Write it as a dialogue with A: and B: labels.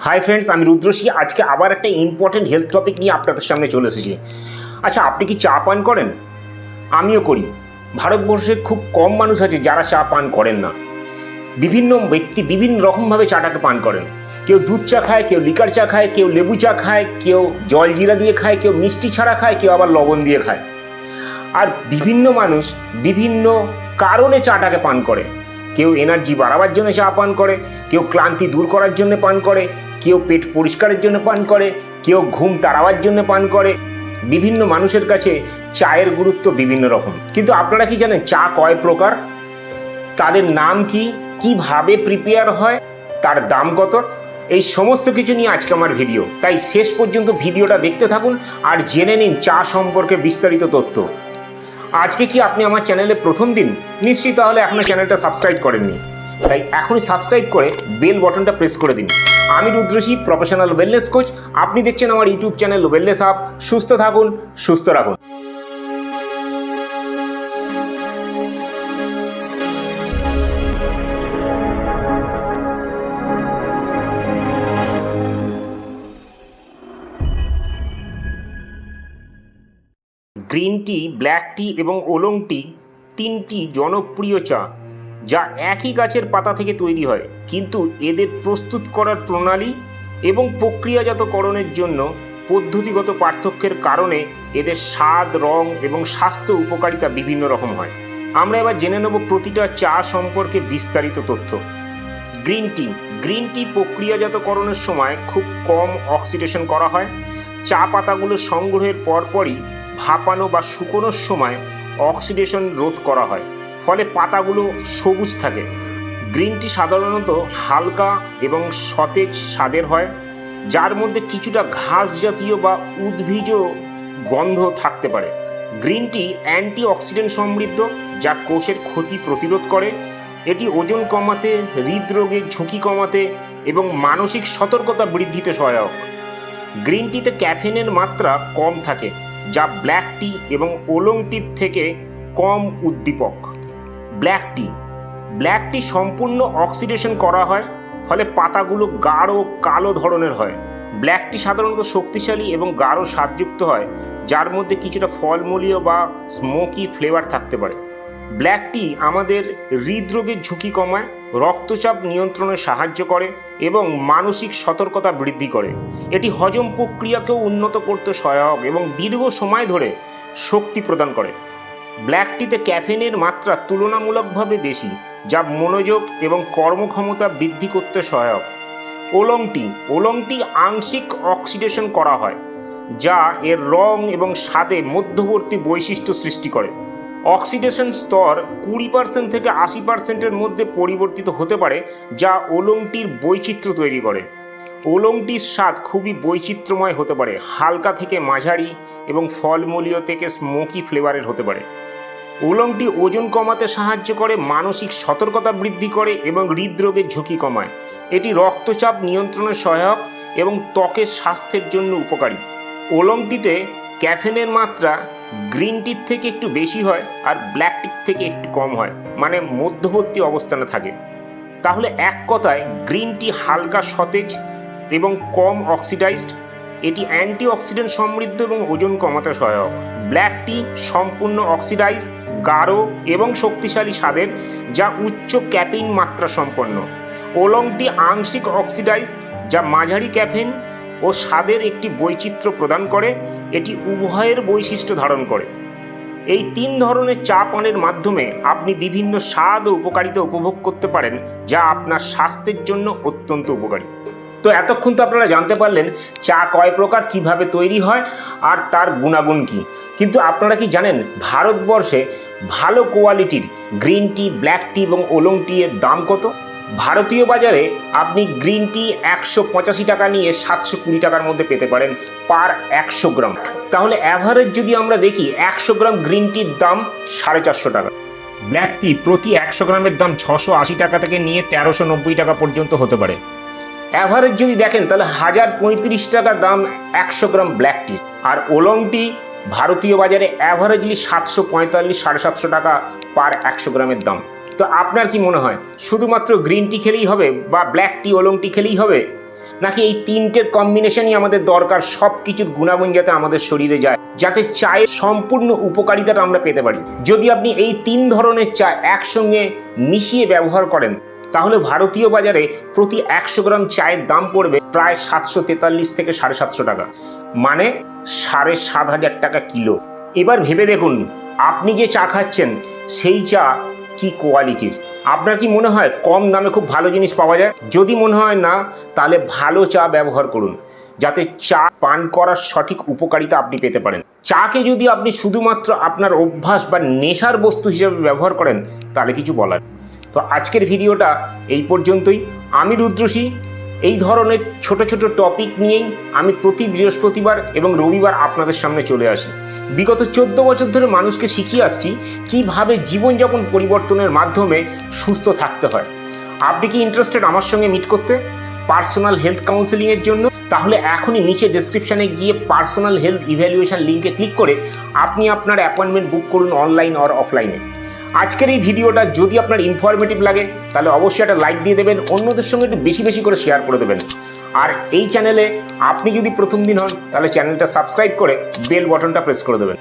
A: Hi friends আমি রুদ্রশ্রী। আজকে আবার একটা ইম্পর্টেন্ট হেলথ টপিক নিয়ে আপনাদের সামনে চলে এসেছি। আচ্ছা আপনি কি চা পান করেন? আমিও করি। ভারতবর্ষে খুব কম মানুষ আছে যারা চা পান করেন না। বিভিন্ন ব্যক্তি বিভিন্ন রকমভাবে চাটাকে পান করেন। কেউ দুধ চা খায়, কেউ লিকার চা খায়, কেউ লেবু চা খায়, কেউ জল জিরা দিয়ে খায়, কেউ মিষ্টি ছাড়া খায়, কেউ আবার লবণ দিয়ে খায়। আর বিভিন্ন মানুষ বিভিন্ন কারণে চাটাকে পান করে। কেউ এনার্জি বাড়াবার জন্য চা পান করে, কেউ ক্লান্তি দূর করার জন্য পান করে কেউ পেট পরিষ্কারের জন্য পান করে, কেউ ঘুম তাড়াবার জন্য পান করে। বিভিন্ন মানুষের কাছে চায়ের গুরুত্ব বিভিন্ন রকম। কিন্তু আপনারা কি জানেন চা কয় প্রকার? তাদের নাম কি? কীভাবে প্রিপেয়ার হয়? তার দাম কত? এই সমস্ত কিছু নিয়ে আজকে আমার ভিডিও তাই শেষ পর্যন্ত ভিডিওটা দেখতে থাকুন আর জেনে নিন চা সম্পর্কে বিস্তারিত তথ্য। আজকে কি আপনি আমার চ্যানেলে প্রথম দিন? নিশ্চয়ই তাহলে এখনও চ্যানেলটা সাবস্ক্রাইব করেননি। তাই এখনই সাবস্ক্রাইব করে বেল বটনটা প্রেস করে দিন। আমি রুদ্রশী প্রফেশনাল ওয়েলনেস কোচ আপনি দেখছেন আমার ইউটিউব চ্যানেল ওয়েলনেস আপ সুস্থ থাকুন, সুস্থ রাখুন। গ্রিন টি ব্ল্যাক টি এবং ওলং টি তিনটি জনপ্রিয় চা। যা একই গাছের পাতা থেকে তৈরি হয়। কিন্তু এদের প্রস্তুত করার প্রণালী এবং প্রক্রিয়াজাতকরণের জন্য পদ্ধতিগত পার্থক্যের কারণে এদের স্বাদ, রং এবং স্বাস্থ্য উপকারিতা বিভিন্ন রকম হয়। আমরা এবার জেনে নেব প্রতিটা চা সম্পর্কে বিস্তারিত তথ্য। Green tea. গ্রিন টি প্রক্রিয়াজাতকরণের সময় খুব কম অক্সিডেশন করা হয়। চা পাতাগুলো সংগ্রহের পরপরই ভাপানো বা শুকোনোর সময় অক্সিডেশন রোধ করা হয়। ফলে পাতাগুলো সবুজ থাকে। গ্রিন টি সাধারণত হালকা এবং সতেজ স্বাদের হয়, যার মধ্যে কিছুটা ঘাস জাতীয় বা উদ্ভিজ গন্ধ থাকতে পারে। গ্রিন টি অ্যান্টি অক্সিডেন্ট সমৃদ্ধ, যা কোষের ক্ষতি প্রতিরোধ করে। এটি ওজন কমাতে হৃদরোগের ঝুঁকি কমাতে এবং মানসিক সতর্কতা বৃদ্ধিতে সহায়ক। গ্রিন টিতে ক্যাফেনের মাত্রা কম থাকে, যা ব্ল্যাক টি এবং ওলং টির থেকে কম উদ্দীপক। ব্ল্যাক টি ব্ল্যাক টি সম্পূর্ণ অক্সিডেশন করা হয়, ফলে পাতাগুলো গাঢ় কালো ধরনের হয়। ব্ল্যাক টি সাধারণত শক্তিশালী এবং গাঢ় স্বাদযুক্ত হয়, যার মধ্যে কিছুটা ফলমূলীয় বা স্মোকি ফ্লেভার থাকতে পারে। ব্ল্যাক টি আমাদের হৃদরোগের ঝুঁকি কমায়, রক্তচাপ নিয়ন্ত্রণে সাহায্য করে এবং মানসিক সতর্কতা বৃদ্ধি করে। এটি হজম প্রক্রিয়াকেও উন্নত করতে সহায়ক এবং দীর্ঘ সময় ধরে শক্তি প্রদান করে। ব্ল্যাক টিতে ক্যাফেনের মাত্রা তুলনামূলকভাবে বেশি, যা মনোযোগ এবং কর্মক্ষমতা বৃদ্ধি করতে সহায়ক। ওলং টি ওলং টি আংশিক অক্সিডেশন করা হয়, যা এর রং এবং স্বাদে মধ্যবর্তী বৈশিষ্ট্য সৃষ্টি করে। অক্সিডেশন স্তর কুড়ি পার্সেন্ট থেকে আশি পার্সেন্টের মধ্যে পরিবর্তিত হতে পারে, যা ওলংটির বৈচিত্র্য তৈরি করে। ওলংটির স্বাদ খুবই বৈচিত্র্যময় হতে পারে। হালকা থেকে মাঝারি এবং ফলমূলীয় থেকে স্মোকি ফ্লেভারের হতে পারে। ওলংটি ওজন কমাতে সাহায্য করে, মানসিক সতর্কতা বৃদ্ধি করে এবং হৃদরোগের ঝুঁকি কমায়। এটি রক্তচাপ নিয়ন্ত্রণে সহায়ক এবং ত্বকের স্বাস্থ্যের জন্য উপকারী। ওলংটিতে ক্যাফেনের মাত্রা গ্রিন টির থেকে একটু বেশি হয় আর ব্ল্যাক টির থেকে একটু কম হয় মানে মধ্যবর্তী অবস্থানে থাকে। তাহলে এক কথায় গ্রিন টি হালকা সতেজ এবং কম অক্সিডাইজড। এটি অ্যান্টি অক্সিডেন্ট সমৃদ্ধ এবং ওজন কমাতে সহায়ক। ব্ল্যাক টি সম্পূর্ণ অক্সিডাইজ গাঢ় এবং শক্তিশালী স্বাদের, যা উচ্চ ক্যাফিন মাত্রা সম্পন্ন। ওলং টি আংশিক অক্সিডাইজ যা মাঝারি ক্যাফিন ও স্বাদের একটি বৈচিত্র্য প্রদান করে, এটি উভয়ের বৈশিষ্ট্য ধারণ করে। এই তিন ধরনের চা পানের মাধ্যমে আপনি বিভিন্ন স্বাদ ও উপকারিতা উপভোগ করতে পারেন, যা আপনার স্বাস্থ্যের জন্য অত্যন্ত উপকারী। তো এতক্ষণ তো আপনারা জানতে পারলেন চা কয় প্রকার, কীভাবে তৈরি হয় আর তার গুণাগুণ কী। কিন্তু আপনারা কি জানেন, ভারতবর্ষে ভালো কোয়ালিটির গ্রিন টি, ব্ল্যাক টি এবং ওলং টি এর দাম কত? ভারতীয় বাজারে আপনি গ্রিন টি একশো পঁচাশি টাকা নিয়ে সাতশো কুড়ি টাকার মধ্যে পেতে পারেন পার একশো গ্রাম। তাহলে অ্যাভারেজ যদি আমরা দেখি, একশো গ্রাম গ্রিন টির দাম সাড়ে চারশো টাকা। ব্ল্যাক টি প্রতি একশো গ্রামের দাম ছশো আশি টাকা থেকে নিয়ে তেরোশো নব্বই টাকা পর্যন্ত হতে পারে। অ্যাভারেজ যদি দেখেন, তাহলে হাজার পঁয়ত্রিশ টাকা দাম একশো গ্রাম ব্ল্যাক টি আর ওলং টি ভারতীয় বাজারে অ্যাভারেজলি সাতশো পঁয়তাল্লিশ, সাড়ে সাতশো টাকা পার একশো গ্রামের দাম। তো আপনার কি মনে হয়, শুধুমাত্র গ্রিন টি খেলেই হবে বা ব্ল্যাক টি ওলং টি খেলেই হবে? নাকি এই তিনটের কম্বিনেশনই আমাদের দরকার সব কিছুর গুণাগুণ যাতে আমাদের শরীরে যায়, যাতে চায়ের সম্পূর্ণ উপকারিতাটা আমরা পেতে পারি? যদি আপনি এই তিন ধরনের চা একসঙ্গে মিশিয়ে ব্যবহার করেন তাহলে ভারতীয় বাজারে প্রতি একশো গ্রাম চায়ের দাম পড়বে প্রায় সাতশো তেতাল্লিশ থেকে সাড়ে সাতশো টাকা। মানে সাড়ে সাত হাজার টাকা কিলো। এবার ভেবে দেখুন, আপনি যে চা খাচ্ছেন, সেই চা কি কোয়ালিটির? আপনার কি মনে হয় কম দামে খুব ভালো জিনিস পাওয়া যায়? যদি মনে হয় না, তাহলে ভালো চা ব্যবহার করুন। যাতে চা পান করার সঠিক উপকারিতা আপনি পেতে পারেন। চাকে যদি আপনি শুধুমাত্র আপনার অভ্যাস বা নেশার বস্তু হিসেবে ব্যবহার করেন, তাহলে কিছু বলার। তো আজকের ভিডিওটা এই পর্যন্তই। আমি রুদ্রসী এই ধরনের ছোট ছোট টপিক নিয়েই আমি প্রতি বৃহস্পতিবার এবং রবিবার আপনাদের সামনে চলে আসি। বিগত চোদ্দ বছর ধরে মানুষকে শিখিয়ে আসছি কীভাবে জীবনযাপন পরিবর্তনের মাধ্যমে সুস্থ থাকতে হয়। আপনি কি ইন্টারেস্টেড আমার সঙ্গে মিট করতে? পার্সোনাল হেলথ কাউন্সেলিংয়ের জন্য? তাহলে এখনই নিচে ডেসক্রিপশানে গিয়ে পার্সোনাল হেলথ ইভ্যালুয়েশন লিঙ্কে ক্লিক করে আপনি আপনার অ্যাপয়েন্টমেন্ট বুক করুন অনলাইন অর অফলাইনে আজকের এই ভিডিওটা যদি আপনার ইনফরমেটিভ লাগে, তাহলে অবশ্যই একটা লাইক দিয়ে দেবেন, অন্যদের সঙ্গে একটু বেশি বেশি করে শেয়ার করে দেবেন। আর এই চ্যানেলে আপনি যদি প্রথম দিন হন, তাহলে চ্যানেলটা সাবস্ক্রাইব করে বেল বটনটা প্রেস করে দেবেন।